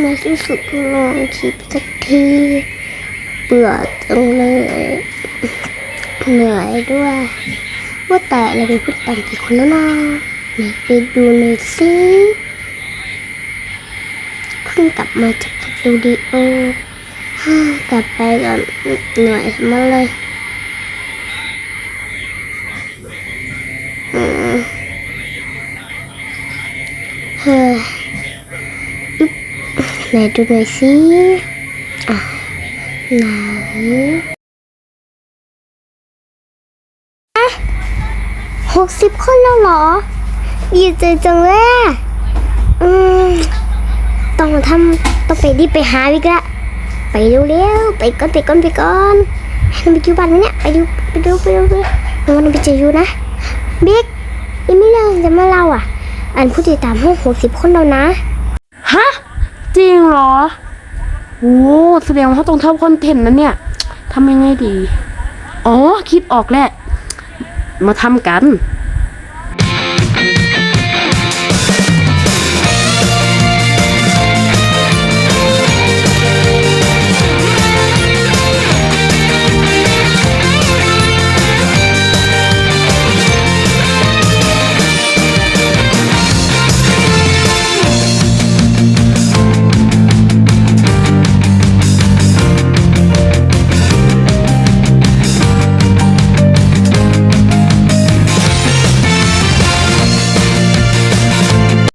ในที่สุดก็ลองคลิปสักทีเบื่อจังเลยเหนื่อยด้วย ว่าแต่เราไปพูดตามกี่คนแล้วนะไปดูหน่อยสิเพิ่งกลับมาจากสตูดิโอ กลับไปก่อนเหนื่อยมาเลย ไหนดูหน่อยสิอะไหนหกสิบคนแล้วเหรอ ดีใจจังเลยอะอืม ต้องทำต้องไปรีบไปหาวิกละ ไปเร็วๆ ไปก่อนไปก่อนไปก่อนให้มันไปอยู่บ้านไหมเนี่ย ไปดูไปดูไปดูไปดูมันไปเจออยู่นะ บิ๊กยังไม่เลิกจะมาเล่าอะ อันผู้ติดตามห้องหกสิบคนแล้วนะ ฮะ องเหรอโอ้แสดงว่าเขาต้องทำคอนเทนต์นะเนี่ยทำยังไงดี อ๋อ คิดออกแหละ มาทำกัน